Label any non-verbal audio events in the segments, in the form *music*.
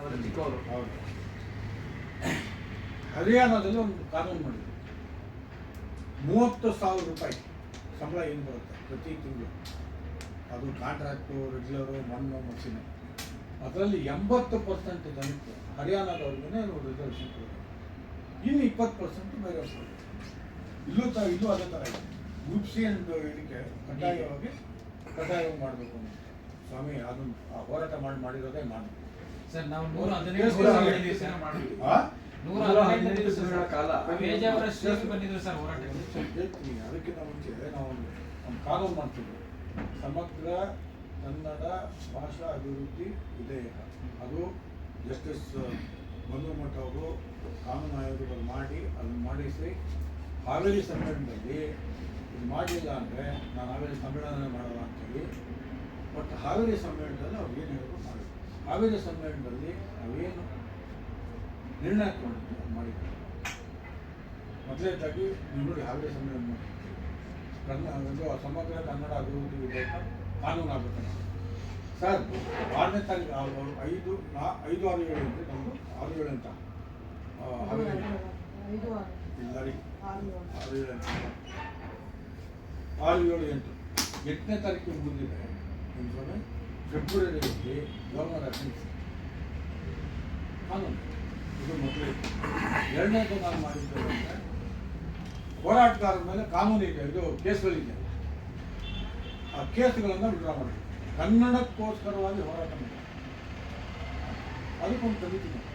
ಅವರ ಚಿಕ್ಕವರು ಹರಿಯಾಣದಲ್ಲಿ ಒಂದು ಕಾನೂನು ಮಾಡಿದ್ರು. ಮೂವತ್ತು ಸಾವಿರ ರೂಪಾಯಿ ಸಂಬಳ ಏನು ಬರುತ್ತೆ ಪ್ರತಿ ತಿಂಗಳು? ಅದು ಕಾಂಟ್ರಾಕ್ಟು, ರೆಗ್ಯುಲರು, ಮಣ್ಣು ಮಸಿನ ಅದರಲ್ಲಿ ಎಂಬತ್ತು ಪರ್ಸೆಂಟ್ ಜನಕ್ಕೆ ಹರಿಯಾಣದವ್ರಿಗೆ ರಿಸರ್ವೇಷನ್ ಕೊಡ್ತಾರೆ ಇನ್ನು ಇಪ್ಪತ್ತು ಪರ್ಸೆಂಟ್ ಬೇರೆ ಇಲ್ಲೂ ತ, ಇಲ್ಲೂ ಅದೇ ಥರ ಇದೆ. ಗ್ರೂಪ್ ಸಿ ಎಂದು ಇದಕ್ಕೆ ಕಡ್ಡಾಯವಾಗಿ ಕಡ್ಡಾಯವಾಗಿ ಮಾಡಬೇಕು ಅಂತ. ಸ್ವಾಮಿ, ಅದನ್ನು ಆ ಹೋರಾಟ ಮಾಡಿ, ಮಾಡಿರೋದೇ ನಾನು. ಸರ್ ನಾವು ನೂರ ಹದಿನೈದು ದಿವಸ ಸರ್. ಆ? ನೂರ ನೂರ ಹದಿನೈದು ಹದಿನೈದು ದಿವಸ ದಿವಸಗಳ ಕಾಲ. ಬೇಜಾವರ ಸ್ಟೇಜ್ ಬಂದಿದ್ರು ಸರ್ ಹೋರಾಟಕ್ಕೆ ಹೇಳ್ತೀನಿ ಅದಕ್ಕಿಂತ ಮುಂಚೆ ನಾವು ಒಂದು ಕಾನೂನು ಮಾಡ್ತಿದ್ವಿ ಸಮಗ್ರ ಕನ್ನಡ ಭಾಷಾ ಅಭಿವೃದ್ಧಿ ವಿಧೇಯಕ ಅದು ಜಸ್ಟಿಸ್ ಮಠ ಅವರು ಕಾನೂನು ಆಯೋಗದಲ್ಲಿ ಮಾಡಿ ಅದನ್ನು ಮಾಡಿಸಿ ಹಾವೇರಿ ಸಮ್ಮೇಳನದಲ್ಲಿ ಇದು ಮಾಡಲಿಲ್ಲ ಅಂದರೆ ನಾನು ಹಾವೇರಿ ಸಮ್ಮೇಳನ ಮಾಡಲ್ಲ ಅಂತೇಳಿ. ಬಟ್ ಹಾವೇರಿ ಸಮ್ಮೇಳನದಲ್ಲಿ ಅವ್ರು ಏನು ಹೇಳಿದ್ರು ಮಾಡಿದ್ರು. ಹಾವೇರಿ ಸಮ್ಮೇಳನದಲ್ಲಿ ನಾವೇನು ನಿರ್ಣಯ ಮಾಡಿದ್ವಿ ಮಾಡಿದ್ವಿ ಮೊದಲನೇದಾಗಿ ನೀವು ನೋಡಿ ಹಾವೇರಿ ಸಮ್ಮೇಳನ ಮಾಡಿ ಕನ್ನಡ ಸಮಗ್ರ ಕನ್ನಡ ಅಭಿವೃದ್ಧಿ ವಿಧೇಯಕ ಕಾನೂನು ಆಗುತ್ತೆ ಸರ್, ಆರನೇ ತಾರೀಕು ಐದು, ನಾ, ಐದು, ಆರು, ಏಳು ಅಂದರೆ ನಮ್ಮದು ಆರು, ಏಳು ಅಂತ. ಆರು, ಏಳು. ಆರು, ಏಳು ಎಂಟು. ಎಂಟನೇ ತಾರೀಕು ಮುಗಿದಿದೆ. ಎಂಟನೇ ಫೆಬ್ರವರಿಯಲ್ಲಿ ಗವರ್ನರ್ ಅಟೆಂಡ್ಸ್ ಕಾನೂನು. ಇದು ಮೊದಲು. ಎರಡನೇ ನಾನು ಮಾಡಿದ್ದು ಅಂದರೆ ಹೋರಾಟಗಾರರ ಮೇಲೆ ಇದೆ. ಇದು ಕೇಸ್ಗಳಿದೆ ಆ ಕೇಸ್ಗಳನ್ನು ವಿಡ್ರಾ ಮಾಡಬೇಕು. ಕನ್ನಡಕ್ಕೋಸ್ಕರವಾಗಿ ಹೋರಾಟ ಮಾಡಿ. ಅದಕ್ಕೊಂದು ಕಮಿಟಿ ಮಾಡಿ.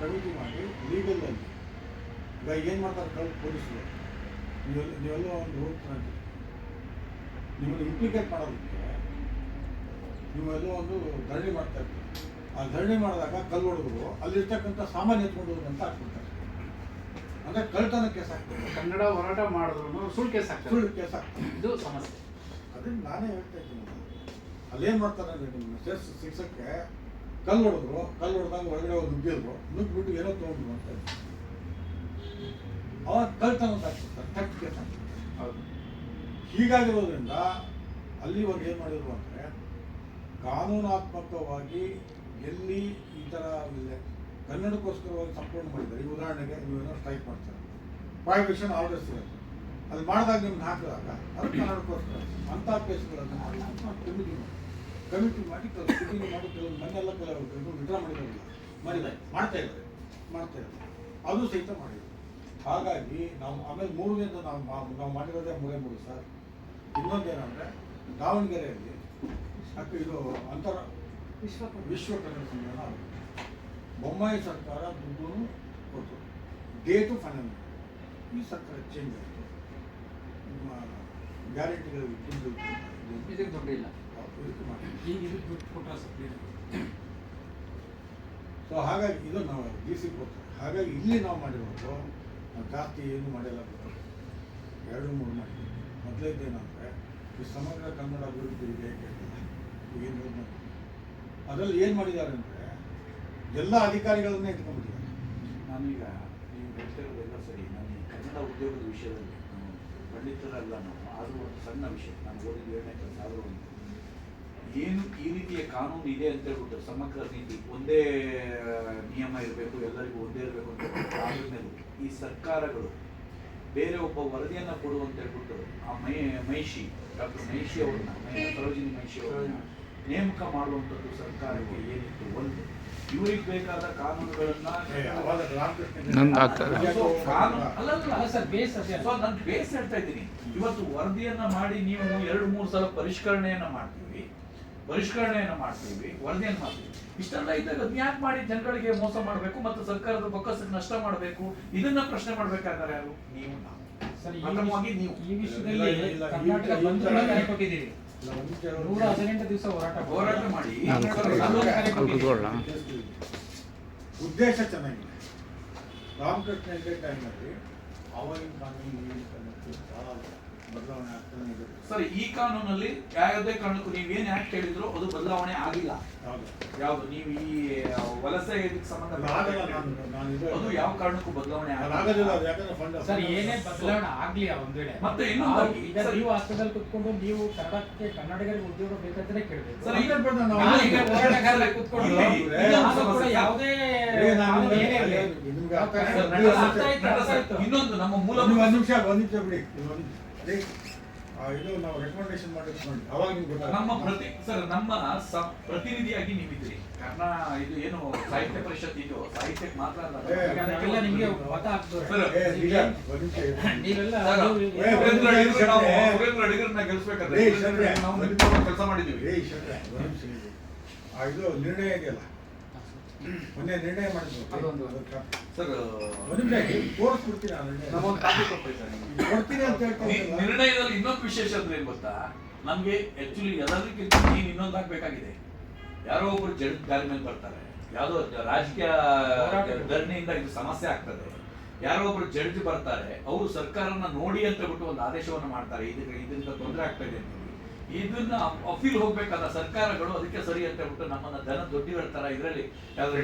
ಕಮಿಟಿ ಮಾಡಿ ಲೀಗಲಲ್ಲಿ ಈಗ ಏನು ಮಾಡ್ತಾರೆ ಕಳ್ ಪೊಲೀಸರು? ನೀವು ನೀವೆಲ್ಲ ಒಂದು ಹೋಗ್ತಾರೆ ನಿಮ್ಮನ್ನು ಇಂಪ್ಲಿಕೇಟ್ ಮಾಡೋದಕ್ಕೆ ನೀವೆಲ್ಲೋ ಒಂದು ಧರಣಿ ಮಾಡ್ತಾ ಇರ್ತೀವಿ ಆ ಧರಣಿ ಮಾಡಿದಾಗ ಕಲ್ಲು ಹೊಡೆದ್ರು ಅಲ್ಲಿರ್ತಕ್ಕಂಥ ಸಾಮಾನ್ಯ ಎತ್ಕೊಂಡು ಹೋದ್ರು ಅಂತ ಹಾಕ್ಬಿಡ್ತಾರೆ ಅಂದರೆ ಕಳ್ತನ ಕೇಸ್ ಹಾಕ್ತಾರೆ ಕನ್ನಡ ಹೋರಾಟ ಮಾಡಿದ್ರು ಸುಳ್ಳು ಕೇಸ್ ಹಾಕ್ತಾರೆ ಸುಳ್ಳು ಕೇಸ್ ಹಾಕ್ತಾರೆ ಇದು ಸಮಸ್ಯೆ. ಅದನ್ನ ನಾನೇ ಹೇಳ್ತಾ ಇದ್ದೀನಿ. ಅಲ್ಲೇನು ಮಾಡ್ತಾರೆ ಅಂದರೆ ನಿಮ್ಮನ್ನ ಸೇರ್ಸಿ ಸಿಕ್ಸಕ್ಕೆ ಕಲ್ಲು ಹೊಡೆದ್ರು ಕಲ್ಲು ಹೊಡೆದಾಗ ಒಳಗಡೆ ಒಂದು ನುಗ್ಗಿದ್ರು ನುಗ್ಗಿಬಿಟ್ಟು ಏನೋ ತೊಗೊಂಡ್ರು ಅಂತ ಅವಾಗ ಕಳ್ತನ ಅಂತ ಹಾಕ್ಬಿಡ್ತಾರೆ ಕೇಸ್ ಹೌದು. ಹೀಗಾಗಿರೋದ್ರಿಂದ ಅಲ್ಲಿವರೆಗೆ ಏನು ಮಾಡಿದ್ರು ಅಂದರೆ ಕಾನೂನಾತ್ಮಕವಾಗಿ ಎಲ್ಲಿ ಈ ಥರ ಇಲ್ಲ ಕನ್ನಡಕ್ಕೋಸ್ಕರವಾಗಿ ಸಂಪೂರ್ಣ ಮಾಡಿದ್ದಾರೆ. ಈ ಉದಾಹರಣೆಗೆ ನೀವೇನೋ ಸ್ಟ್ರೈಕ್ ಮಾಡ್ತಾರೆ. ಪ್ರಾಹಿಬಿಷನ್ ಆರ್ಡರ್ಸ್ ಇರುತ್ತೆ ಅದು ಮಾಡಿದಾಗ ನಿಮ್ಗೆ ಹಾಕಿದಾಗ ಅದು ಕನ್ನಡಕ್ಕೋಸ್ಕರ. ಅಂಥ ಕೇಸ್ಗಳನ್ನು ಕಮಿಟಿ ಮಾಡಿ ಕಮಿಟಿ ಮಾಡಿ. ಕಮಿಟಿ ಮಾಡಿ, ಕೆಲವು ಮನೆಯೆಲ್ಲ ಕೆಲವು ವಿಡ್ರಾ ಮಾಡಿರೋದಿಲ್ಲ ಮಾಡಿದ್ದಾರೆ. ಮಾಡ್ತಾ ಇದ್ದಾರೆ. ಮಾಡ್ತಾ ಇದ್ದಾರೆ. ಅದು ಸಹಿತ ಮಾಡಿದ್ರು ಹಾಗಾಗಿ ನಾವು ಆಮೇಲೆ ಮೂರನೇದ ನಾವು ನಾವು ಮಾಡಿರೋದೇ ಮೂರೇ ಮೂರು ಸರ್. ಇನ್ನೊಂದೇನಂದರೆ ದಾವಣಗೆರೆಯಲ್ಲಿ ಇದು ಅಂತರ ವಿಶ್ವ ವಿಶ್ವ ಕನ್ನಡ ಸಮ್ಮೇಳನ ಆಗುತ್ತೆ ಬೊಮ್ಮಾಯಿ ಸರ್ಕಾರ ದುಡ್ಡು ಕೊಟ್ಟು ಡೇಟು ಫೈನಲ್ ಈ ಸರ್ಕಾರ ಚೇಂಜ್ ಆಯಿತು ಗ್ಯಾರಂಟಿಗಳು ದುಡ್ಡು ಇದಕ್ಕೆ ದೊಡ್ಡ ಇಲ್ಲ ಹೌದು, ಇದಕ್ಕೆ ಮಾಡಿ ಈಗ ಇದಕ್ಕೆ ದುಡ್ಡು ಕೊಟ್ಟರೆ ಸರ್ ಸೊ ಹಾಗಾಗಿ ಇದು ನಾವು ಡಿ ಸಿ ಕೊಡ್ತಾರೆ ಹಾಗಾಗಿ ಇಲ್ಲಿ ನಾವು ಮಾಡಿರೋದು ನಾವು ಜಾಸ್ತಿ ಏನು ಮಾಡಿಲ್ಲ ಎರಡು ಮೂರು ಮಾಡಿದ್ವಿ ಮೊದಲೇದೇನಂದರೆ ಈ ಸಮಗ್ರ ಕನ್ನಡ ಅಭಿವೃದ್ಧಿ ವಿಧೇಯಕ ಏನು ಅದರಲ್ಲಿ ಏನು ಮಾಡಿದ್ದಾರೆ ಅಂದರೆ ಎಲ್ಲ ಅಧಿಕಾರಿಗಳನ್ನೇ ಇಟ್ಕೊಂಡ್ಬಿಟ್ಟಿದ್ದಾರೆ ನಾನೀಗ ನೀವು ಹೇಳ್ತಿರೋದೆಲ್ಲ ಸರಿ. ನಾನು ಈ ಕನ್ನಡ ಉದ್ಯೋಗದ ವಿಷಯದಲ್ಲಿ ಪಂಡಿತರಲ್ಲ ನಾವು ಆದರೂ ಒಂದು ಸಣ್ಣ ವಿಷಯ. ನಾನು ಓದಿದ್ದು ಏಳನೇ ಕೆಲಸ ಆದರೂ ಒಂದು. ಏನು ಈ ರೀತಿಯ ಕಾನೂನು ಇದೆ ಅಂತ ಹೇಳ್ಬಿಟ್ಟು ಸಮಗ್ರ ನೀತಿ ಒಂದೇ ನಿಯಮ ಇರಬೇಕು ಎಲ್ಲರಿಗೂ ಒಂದೇ ಇರಬೇಕು ಅಂತ ಹೇಳ್ಬಿಟ್ಟು ಈ ಸರ್ಕಾರಗಳು ಬೇರೆ ಒಬ್ಬ ವರದಿಯನ್ನು ಕೊಡು ಅಂತ ಹೇಳ್ಬಿಟ್ಟು ಆ ಮೈ ಮಹಿಷಿ ಡಾಕ್ಟರ್ ಮಹಿಷಿ ಅವ್ರನ್ನ ಮೈ- ಸರೋಜಿನಿ ಮಹಿಷಿ ಅವ್ರನ್ನ ನೇಮಕ ಮಾಡುವಂಥದ್ದು ಸರ್ಕಾರಕ್ಕೆ ಏನಿತ್ತು ಒಂದು ಇವರಿಗೆ ಬೇಕಾದ ಕಾನೂನುಗಳನ್ನ ನಾನು ಬೇಸ್ ಹೇಳ್ತಾ ಇದ್ದೀನಿ ಇವತ್ತು ವರದಿಯನ್ನ ಮಾಡಿ ನೀವು ಎರಡು ಮೂರು ಸಲ ಪರಿಷ್ಕರಣೆಯನ್ನ ಮಾಡ್ತೀವಿ ಪರಿಷ್ಕರಣೆಯನ್ನ ಮಾಡ್ತೀವಿ ವರದಿಯನ್ನ ಮಾಡ್ತೀವಿ ಇಷ್ಟೆಲ್ಲ ಇದ್ದಾಗ ಅದನ್ನ ಯಾಕೆ ಮಾಡಿ ಜನಗಳಿಗೆ ಮೋಸ ಮಾಡಬೇಕು ಮತ್ತು ಸರ್ಕಾರದ ಬೊಕ್ಕಸಕ್ಕೆ ನಷ್ಟ ಮಾಡಬೇಕು ಇದನ್ನ ಪ್ರಶ್ನೆ ಮಾಡ್ಬೇಕಾದ್ರೆ ಯಾರು ನೀವು ನಾವು ಸರ್ ಈ ವಿಷಯದಲ್ಲಿ ಕರ್ನಾಟಕ ಬಂದ್ ವಿಚಾರ- ನೂರ ಹದಿನೆಂಟು ದಿವಸ ಹೋರಾಟ ಹೋರಾಟ ಮಾಡಿ. ಉದ್ದೇಶ ಚೆನ್ನಾಗಿದೆ. ರಾಮಕೃಷ್ಣ ಹೆಗಡೆ ಟೈಮಲ್ಲಿ ಅವಾಗಿನ ಕಾನೂನು ಈಗಿನ ಬದಲಾವಣೆ ಆಗ್ತಾನೆ ಇದೆ. ಸರಿ ಈ ಕಾನೂನಲ್ಲಿ ಯಾವುದೇ ಕಾರಣಕ್ಕೂ ನೀವೇನ್ ಆಕ್ಟ್ ಹೇಳಿದ್ರು? ಬದಲಾವಣೆ ಆಗಿಲ್ಲ. ಯಾವ್ದು ಯಾವುದು? ನೀವು ಈ ವಲಸೆ ಇದಕ್ಕೆ ಸಂಬಂಧ ಅದು ಯಾವ ಕಾರಣಕ್ಕೂ ಬದಲಾವಣೆ ಅದು ಆಗಲ್ಲ. ಯಾಕಂದ್ರೆ ಫಂಡ್ ಸರ್ ಏನೇ ಬದಲಾವಣೆ ಆಗ್ಲಿ ಆ ಒಂದ್ ವೇಳೆ. ಮತ್ತೆ ಇನ್ನೊಂದಾಗಿ, ಈಗ ಸರ್- ನೀವು ಹಾಸ್ಪಿಟಲ್ ಕುತ್ಕೊಂಡು ನೀವು ಕನ್ನಡಕ್ಕೆ ಕನ್ನಡಿಗರಿಗೆ ಉದ್ಯೋಗ ಬೇಕಂತಾನೆ ಕೇಳಬೇಕು. ಸರ್, ಈಗ ಹೋರಾಟಗಾರರಾಗಿ ಕೂತ್ಕೊಂಡು. ಯಾವುದೇ. ಇನ್ನೊಂದು ನಮ್ಮ ಮೂಲ ಒಂದು ನಿಮಿಷ ಒಂದು ನಿಮಿಷ. ಬಿಡಿ ಇದು ನಾವು ರೆಕಮೆಂಡೇಶನ್ ನೋಡಿ ಅವಾಗ ನಿಮ್ಗೆ ಗೊತ್ತಾಗುತ್ತೆ. ನಮ್ಮ ಪ್ರತಿ ಸರ್ ನಮ್ಮ ಸ- ಪ್ರತಿನಿಧಿಯಾಗಿ ನೀವಿದ್ರಿ ಕಾರಣ ಇದು ಏನು ಸಾಹಿತ್ಯ ಪರಿಷತ್ ಇದು ಸಾಹಿತ್ಯಕ್ಕೆ ಮಾತ್ರ ಅಲ್ಲ ಏ, ನಿಮ್ಗೆ ಮತ ಹಾಕ್ತಾರೆ ಸರ್, ಏ, ನಿಜ, ಒಂದು ನಿಮಿಷ ಇರಿ. *laughs* ನೀವೆಲ್ಲ ಸರ್, ನೀವು- ಏ, ಸುರೇಂದ್ರ ಒಂದು ಅಡಿಗರು ನಾವು ನಿಮಿಷ. ಸುರೇಂದ್ರ ಅಡಿಗರನ್ನ ಗೆಲ್ಲಿಸ್ಬೇಕಾದ್ರೆ ಏ, ಸುರೇಂದ್ರ ಸರ್, ನಾವು ನಿಂತ್ಕೊಂಡು ಕೆಲಸ ಮಾಡಿದ್ದೀವಿ ಏ, ಶೆಟ್ರೆ, ಒಂದು ನಿಮಿಷ ಇರಿ. ಆ, ಇದು ನಿರ್ಣಯ ಇದೆಯಲ್ಲ ಮೊನ್ನೆ ನಿರ್ಣಯ ಮಾಡಿದ್ರು. ಅದೊಂದು. ಸರ್. ಕೊಡ್ತೀನಿ ಅಂತ ನಿರ್ಣಯದಲ್ಲಿ ಇನ್ನೊಂದು ವಿಶೇಷ ಅಂದ್ರೆ ಏನ್ ಗೊತ್ತಾ? ನಮ್ಗೆ ಆಕ್ಚುಲಿ ಎಲ್ಲದಕ್ಕಿಂತ ನೀನ್ ಇನ್ನೊಂದು ಆಗ್ಬೇಕಾಗಿದೆ. ಯಾರೋ ಒಬ್ರು ಜಡ್ ಗಾಲಿ ಮೇಲೆ ಬರ್ತಾರೆ. ಯಾವ್ದೋ ರಾಜಕೀಯ ಧರಣಿಯಿಂದ ಇದು ಸಮಸ್ಯೆ ಆಗ್ತದೆ. ಯಾರೋ ಒಬ್ರು ಜಡ್ಜ್ ಬರ್ತಾರೆ. ಅವರು ಸರ್ಕಾರನ ನೋಡಿ ಅಂತ ಬಿಟ್ಟು ಒಂದು ಆದೇಶವನ್ನು ಮಾಡ್ತಾರೆ. ಇದಕ್ಕೆ ಇದರಿಂದ ತೊಂದರೆ ಆಗ್ತಾ ಇದೆ ಅಂತ. ಹೇಳಿ. ಇದನ್ನ ಅಪೀಲ್ ಹೋಗ್ಬೇಕಲ್ಲ ಸರ್ಕಾರಗಳು ಅದಕ್ಕೆ ಸರಿ ಅಂತ ಬಿಟ್ಟು ನಮ್ಮನ್ನ ಜನ ದೊಡ್ಡಿಗಳ ತರ ಇದರಲ್ಲಿ ಯಾವ್ದು